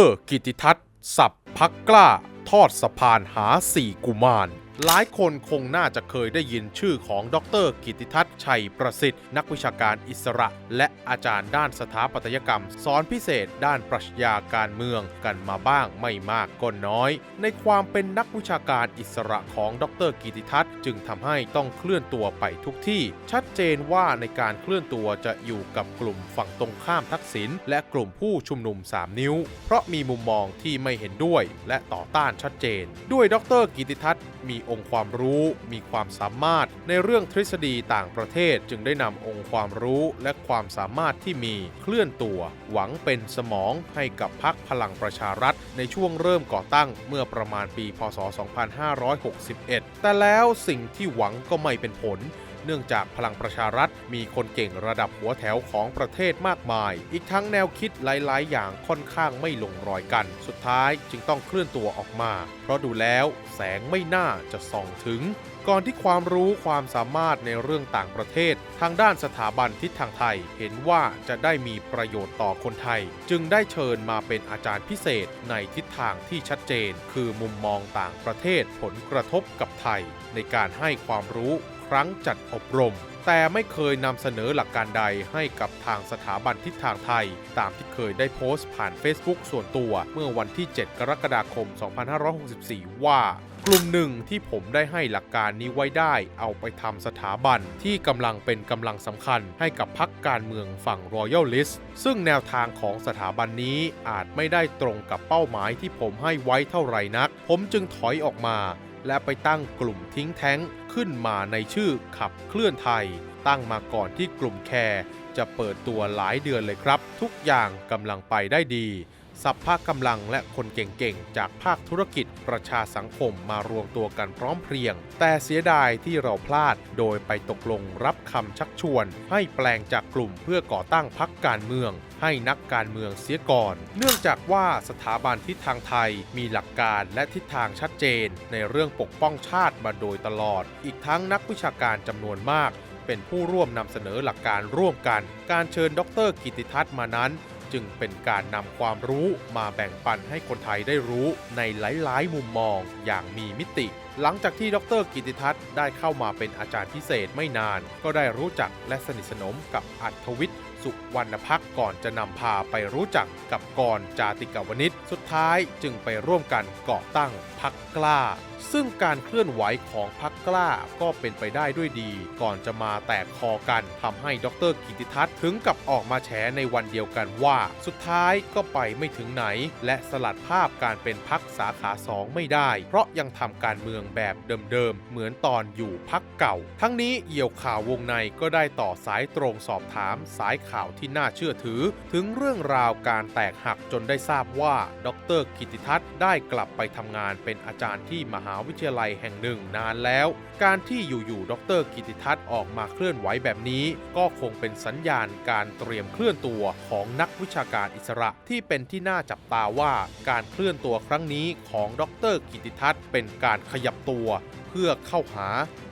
รกิติทัศน์สับพักกล้า ทอดสะพานหาสี่กุมาร หลายคนคงน่าจะเคยได้ยินชื่อของดร กิติทัศน์ชัยประสิทธิ์ นักวิชาการอิสระ และอาจารย์ด้านสถาปัตยกรรม สอนพิเศษ ด้านปรัชญาการเมืองกันมาบ้างไม่มากก็น้อย ในความเป็นนักวิชาการอิสระของดร กิติทัศน์จึงทำให้ต้องเคลื่อนตัวไปทุกที่ ชัดเจนว่าในการเคลื่อนตัวจะอยู่กับกลุ่มฝั่งตรงข้ามทักษิณและกลุ่มผู้ชุมนุม 3 นิ้ว เพราะมีมุมมองที่ไม่เห็นด้วย และต่อต้านชัดเจน ด้วยดร กิติทัศน์มีองค์ความรู้มีความสามารถในเรื่องทฤษฎีต่างประเทศจึงได้นำองค์ความรู้และความสามารถที่มีเคลื่อนตัว หวังเป็นสมองให้กับพรรคพลังประชารัฐ ในช่วงเริ่มก่อตั้งเมื่อประมาณปี พศ 2561 แต่แล้วสิ่งที่หวังก็ไม่เป็นผล เนื่องจากพลังประชารัฐมีคนเก่งระดับหัวแถวของประเทศมากมาย อีกทั้งแนวคิดหลาย ๆ อย่างค่อนข้างไม่ลงรอยกัน สุดท้ายจึงต้องเคลื่อนตัวออกมา เพราะดูแล้วแสงไม่น่าจะส่องถึง ก่อนที่ความรู้ความสามารถในเรื่องต่างประเทศ ทางด้านสถาบันทิศทางไทย เห็นว่าจะได้มีประโยชน์ต่อคนไทย จึงได้เชิญมาเป็นอาจารย์พิเศษในทิศทางที่ชัดเจน คือมุมมองต่างประเทศผลกระทบกับไทย ในการให้ความรู้ รั้งจัดอบรม แต่ไม่เคยนำเสนอหลักการใดให้กับทางสถาบันทิศทางไทย ตามที่เคยได้โพสต์ผ่าน Facebook ส่วนตัวเมื่อวันที่ 7 กรกฎาคม 2564 ว่ากลุ่มหนึ่งที่ผมได้ให้หลักการนี้ไว้ได้เอาไปทำสถาบันที่กำลังเป็นกำลังสำคัญให้กับพรรคการเมืองฝั่ง Royal List ซึ่งแนวทางของสถาบันนี้อาจไม่ได้ตรงกับเป้าหมายที่ผมให้ไว้เท่าไหร่นัก ผมจึงถอยออกมา และไปตั้งกลุ่มทิ้งแท้งขึ้นมาในชื่อขับเคลื่อนไทย ตั้งมาก่อนที่กลุ่มแคร์จะเปิดตัวหลายเดือนเลยครับ ทุกอย่างกำลังไปได้ดี สัพพะกำลังและคนเก่งๆ จากภาคธุรกิจประชาสังคมมารวมตัวกันพร้อมเพรียง แต่เสียดายที่เราพลาดโดยไปตกลงรับคำชักชวน ให้แปลงจากกลุ่มเพื่อก่อตั้งพักการเมือง ให้นักการเมืองเสียก่อน เนื่องจากว่าสถาบันทิศทางไทยมีหลักการและทิศทางชัดเจน ในเรื่องปกป้องชาติมาโดยตลอด อีกทั้งนักวิชาการจำนวนมากเป็นผู้ร่วมนำเสนอหลักการร่วมกัน การเชิญดร กิติทัศน์มานั้น จึงเป็นการนำความรู้มาแบ่งปันให้คนไทยได้รู้ในหลาย ๆ มุมมองอย่างมีมิติหลังจากที่ดรกิติทัศน์ได้เข้ามาเป็นอาจารย์พิเศษไม่นาน ก็ได้รู้จักและสนิทสนมกับอัธวิทย์สุวรรณพักก่อนจะนำพาไปรู้จักกับกรจาติกาวนิชสุดท้ายจึงไปร่วมกันก่อตั้งพักกล้า ซึ่งการเคลื่อนไหวของพักกล้าก็เป็นไปได้ด้วยดี ก่อนจะมาแตกคอกันทำให้ดรกิติทัศน์ถึงกับออกมาแฉในวันเดียวกันว่า สุดท้ายก็ไปไม่ถึงไหน และสลัดภาพการเป็นพักสาขาสองไม่ได้ เพราะยังทำการเมืองแบบเดิมๆ เหมือนตอนอยู่พักเก่า ทั้งนี้เหยี่ยวข่าววงในก็ได้ต่อสายตรงสอบถามสายข่าวที่น่าเชื่อถือ ถึงเรื่องราวการแตกหักจนได้ทราบว่าดรกิติทัศน์ได้กลับไปทำงานเป็นอาจารย์ที่มหาวิทยาลัยแห่งหนึ่งนานแล้ว การที่อยู่ๆดรกิติทัศน์ออกมาเคลื่อนไหวแบบนี้ ก็คงเป็นสัญญาณการเตรียมเคลื่อนตัวของนักวิชาการอิสระที่เป็นที่น่าจับตาว่าการเคลื่อนตัวครั้งนี้ของดรกิติทัศน์เป็นการขยับตัวเพื่อเข้าหา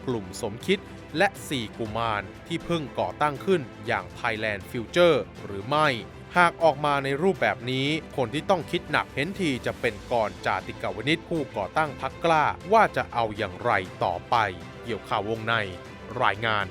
กลุ่มสมคิดและ 4 กุมารที่เพิ่งก่อตั้งขึ้นอย่าง Thailand Future หรือไม่ หากออกมาในรูปแบบนี้ คนที่ต้องคิดหนักเห็นทีจะเป็นกรจาติกาวนิชผู้ก่อตั้งพักกล้าว่าจะเอาอย่างไรต่อไป เกี่ยวข่าววงใน รายงาน